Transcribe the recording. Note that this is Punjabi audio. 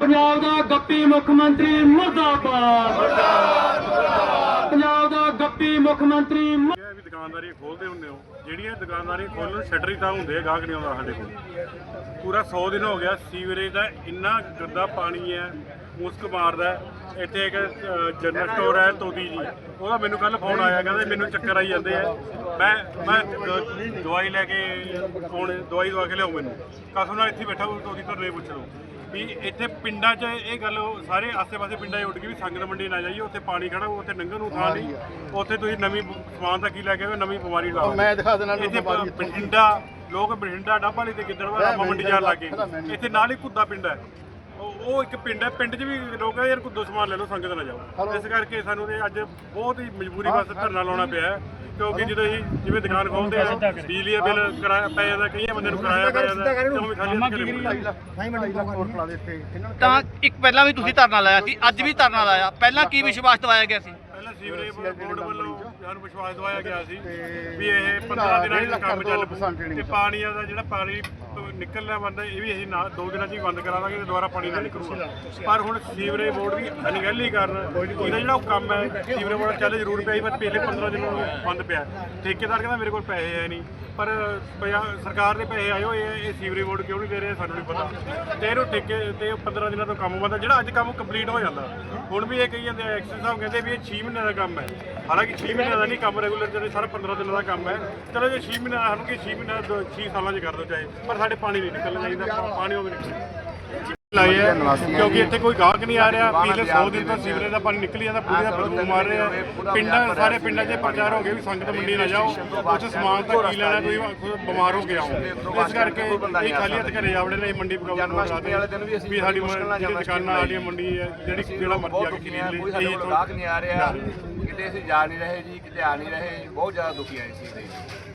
ਮੁੱਖ ਮੰਤਰੀ ਮੁਰਦਾਬਾਦ। ਪੰਜਾਬ ਦਾ ਗੱਪੀ ਮੁੱਖ ਮੰਤਰੀ ਮੁ- ਇਹ ਵੀ ਦੁਕਾਨਦਾਰੀ ਖੋਲਦੇ ਹੁੰਦੇ ਹੋ। ਜਿਹੜੀਆਂ ਦੁਕਾਨਦਾਰੀ ਖੋਲਣ, ਸ਼ਟਰ ਹੀ ਤਾਂ ਹੁੰਦੇ ਆ ਗਾਹਕ ਨਹੀਂ ਆਉਂਦਾ ਸਾਡੇ ਕੋਲ। ਪੂਰਾ 100 ਦਿਨ ਹੋ ਗਿਆ, ਸੀਵਰੇਜ ਦਾ ਇੰਨਾ ਗੰਦਾ ਪਾਣੀ ਹੈ, ਮੁਸਕ ਮਾਰਦਾ ਹੈ। ਇੱਥੇ ਇੱਕ ਜਨਰਲ ਸਟੋਰ ਹੈ ਤੋਦੀ ਜੀ। ਉਹਦਾ ਮੈਨੂੰ ਕੱਲ ਫੋਨ ਆਇਆ, ਕਹਿੰਦਾ ਮੈਨੂੰ ਚੱਕਰ ਆਈ ਜਾਂਦੇ ਆ। ਮੈਂ ਮੈਂ ਦ- ਦਵਾਈ ਲੈ ਕੇ ਹੁਣ ਦਵਾਈ ਦਵਾ ਕੇ ਲਿਆਉ ਮੈਨੂੰ। ਕਸਮ ਨਾਲ ਇੱਥੇ ਬੈਠਾ ਉਹ ਤੋਦੀ ਧਰਨੇ ਪੁੱਛ ਲਓ। ਵੀ ਇੱਥੇ ਪਿੰਡਾਂ 'ਚ ਇਹ ਗੱਲ ਸਾਰੇ ਆਸੇ-ਪਾਸੇ ਪਿੰਡਾਂ 'ਚ ਉੱਡ ਗਈ ਵੀ ਸੰਗਤ ਮੰਡੀ ਨਾ ਜਾਈਏ ਉੱਥੇ ਪਾਣੀ ਖੜਾ ਉੱਥੇ ਨੰਗਣ ਨੂੰ ਥਾਂ ਨਹੀਂ ਉੱਥੇ ਤੁਸੀਂ ਨਵੀਂ ਸਮਾਨ ਦਾ ਕੀ ਲੈ ਕੇ ਆਏ ਨਵੀਂ ਬਿਮਾਰੀ ਲਾ ਮੈਂ ਦਿਖਾ ਦੇਣਾ ਇੱਥੇ ਬਠਿੰਡਾ ਲੋਕ ਬਠਿੰਡਾ ਡੱਬਾ ਲਈ ਤੇ ਗਿੱਦੜਵਾ ਰਾਮਾ ਮੰਡੀ ਜਾਣ ਲੱਗੇ ਇੱਥੇ ਨਾਲ ਹੀ ਕੁੱਦਾ ਪਿੰਡ ਹੈ। ਉਹ ਇੱਕ ਪਿੰਡ ਹੈ ਪਿੰਡ 'ਚ ਵੀ ਲੋਕ ਯਾਰ ਕੁੱਦੋ ਸਮਾਨ ਲੈ ਲਓ ਸੰਗਤ ਨਾ ਜਾਓ। ਇਸ ਕਰਕੇ ਸਾਨੂੰ ਤੇ ਅੱਜ ਬਹੁਤ ਹੀ ਮਜਬੂਰੀ ਵਾਸਤੇ ਧਰਨਾ ਲਾਉਣਾ ਪਿਆ ਹੈ। ਕਿਉਂਕਿ ਜਦੋਂ ਅਸੀਂ ਜਿਵੇਂ ਦੁਕਾਨ ਖੋਲਦੇ ਆ ਬਿਜਲੀ ਦਾ ਬਿੱਲ ਕਿਰਾਇਆ ਪੈ ਜਾਂਦਾ ਕਈਆਂ ਬੰਦੇ ਨੂੰ ਕਿਰਾਇਆ ਪੈ ਜਾਂਦਾ ਤੇ ਉਹ ਵੀ ਖਾਲੀ ਹੱਥ ਘਰੇ ਮੁੜ ਜਾਂਦੇ। ਨਹੀਂ ਮੈਂ 2 ਲੱਖ ਹੋਰ ਪਲਾ ਦੇ ਇੱਥੇ ਇਹਨਾਂ ਨੂੰ ਤਾਂ ਇੱਕ ਪਹਿਲਾਂ ਵੀ ਤੁਸੀਂ ਧਰਨਾ ਲਾਇਆ ਸੀ ਅੱਜ ਵੀ ਧਰਨਾ ਲਾਇਆ। ਪਹਿਲਾਂ ਕੀ ਵਿਸ਼ਵਾਸ ਦਵਾਇਆ ਗਿਆ ਸੀ? ਪਹਿਲਾਂ ਸੀਵਰੇਜ ਬੋਰਡ ਵੱਲੋਂ ਸਾਨੂੰ ਵਿਸ਼ਵਾਸ ਦਵਾਇਆ ਗਿਆ ਸੀ ਵੀ ਇਹ 15 ਦਿਨਾਂ ਵਿੱਚ ਕੰਮ ਚੱਲ ਪਊ ਤੇ ਪਾਣੀ ਦਾ ਜਿਹੜਾ ਪਾਣੀ ਨਿਕਲਣਾ ਬੰਦਾ ਇਹ ਵੀ ਅਸੀਂ ਨਾ ਦੋ ਦਿਨਾਂ 'ਚ ਹੀ ਬੰਦ ਕਰਾ ਦਾਂਗੇ ਤੇ ਦੁਬਾਰਾ ਪਾਣੀ ਨਾ ਨਿਕਲੂਗਾ। ਪਰ ਹੁਣ ਸੀਵਰੇਜ ਬੋਰਡ ਵੀ ਅਣਗਹਿਲੀ ਕਾਰਨ ਇਹਦਾ ਜਿਹੜਾ ਉਹ ਕੰਮ ਹੈ, ਸੀਵਰੇਜ ਬੋਰਡ ਚੱਲ ਜ਼ਰੂਰ ਪਿਆ ਸੀ ਪਰ ਪਹਿਲੇ 15 ਦਿਨਾਂ ਨੂੰ ਬੰਦ ਪਿਆ ਠੇਕੇਦਾਰ ਕਹਿੰਦਾ ਮੇਰੇ ਕੋਲ ਪੈਸੇ ਹੈ ਨਹੀਂ, ਪਰ ਪਿਆ- ਸਰਕਾਰ ਦੇ ਪੈਸੇ ਆਏ ਹੋਏ ਇਹ ਸੀਵਰੇਜ ਬੋਰਡ ਕਿਉਂ ਨਹੀਂ ਦੇ ਰਹੇ ਸਾਨੂੰ ਨਹੀਂ ਪਤਾ। ਤੇ ਇਹਨੂੰ ਠੇਕੇ ਤੇ ਉਹ 15 ਦਿਨਾਂ ਤੋਂ ਕੰਮ ਬੰਦਾ ਜਿਹੜਾ ਅੱਜ ਕੰਮ ਕੰਪਲੀਟ ਹੋ ਜਾਂਦਾ। ਹੁਣ ਵੀ ਇਹ ਕਹੀ ਜਾਂਦੇ ਆ, ਐਕਸ਼ਨ ਸਾਹਿਬ ਕਹਿੰਦੇ ਵੀ ਇਹ 6 ਮਹੀਨੇ ਦਾ ਕੰਮ ਹੈ। ਹਾਲਾਂਕਿ 6 ਮਹੀਨਿਆਂ ਦਾ ਨਹੀਂ, ਕੰਮ ਰੈਗੂਲਰ ਜਿਹੜੇ ਸਾਰਾ 15 ਦਿਨਾਂ ਦਾ ਕੰਮ ਹੈ। ਚਲੋ ਜੇ 6 ਮਹੀਨਿਆਂ ਸਾਨੂੰ ਕਿ 6 ਮਹੀਨਿਆਂ ਦਾ 6 ਸਾਲਾਂ 'ਚ ਕਰ ਦੋ ਚਾਹੇ, ਪਰ ਸਾਡੇ ਪਾਣੀ ਨਹੀਂ ਨਿਕਲਣਾ ਚਾਹੀਦਾ ਪਾਣੀ ਉਹ ਵੀ ਨਿਕਲੇ ਲਾਏ ਹੈ ਕਿਉਂਕਿ ਇੱਥੇ ਕੋਈ ਗਾਹਕ ਨਹੀਂ ਆ ਰਿਹਾ ਪਿਛਲੇ 100 ਦਿਨ ਤੋਂ ਸੀਵਰੇਜ ਦਾ ਪਾਣੀ ਨਿਕਲ ਜਾਂਦਾ ਪੂਰੀ ਬਦਬੂ ਮਾਰ ਰਿਹਾ ਪਿੰਡਾਂ ਸਾਰੇ ਪਿੰਡਾਂ 'ਚ ਪ੍ਰਚਾਰ ਹੋ ਗਿਆ ਵੀ ਸੰਗਤ ਮੰਡੀ ਨਾ ਜਾਓ ਉੱਥੇ ਸਮਾਨ ਤਾਂ ਕੀ ਲੈਣਾ ਕੋਈ ਬਿਮਾਰ ਹੋ ਗਿਆ ਇਸ ਕਰਕੇ ਇਹ ਖਾਲੀ ਹੱਥ ਘਰੇ ਜਾਵੜੇ ਨੇ ਮੰਡੀ ਪਕਾਉਣ ਵਾਲੇ ਦਿਨ ਵੀ ਅਸੀਂ ਸਾਡੀ ਜਿਹੜੀ ਦੁਕਾਨਾਂ ਵਾਲੀ ਮੰਡੀ ਹੈ ਜਿਹੜੀ ਜਿਹੜਾ ਮਰਜ਼ੀ ਆ ਕੇ ਖਰੀਦ ਲਈ ਕੋਈ ਸਾਡੇ ਕੋਲ ਗਾਹਕ ਨਹੀਂ ਆ ਰਿਹਾ ਕਿਤੇ ਅਸੀਂ ਜਾ ਨਹੀਂ ਰਹੇ ਜੀ ਕਿਤੇ ਆ ਨਹੀਂ ਰਹੇ ਬਹੁਤ ਜ਼ਿਆਦਾ ਦੁਖੀ ਹੈ ਇਸ ਚੀਜ਼ ਦੇ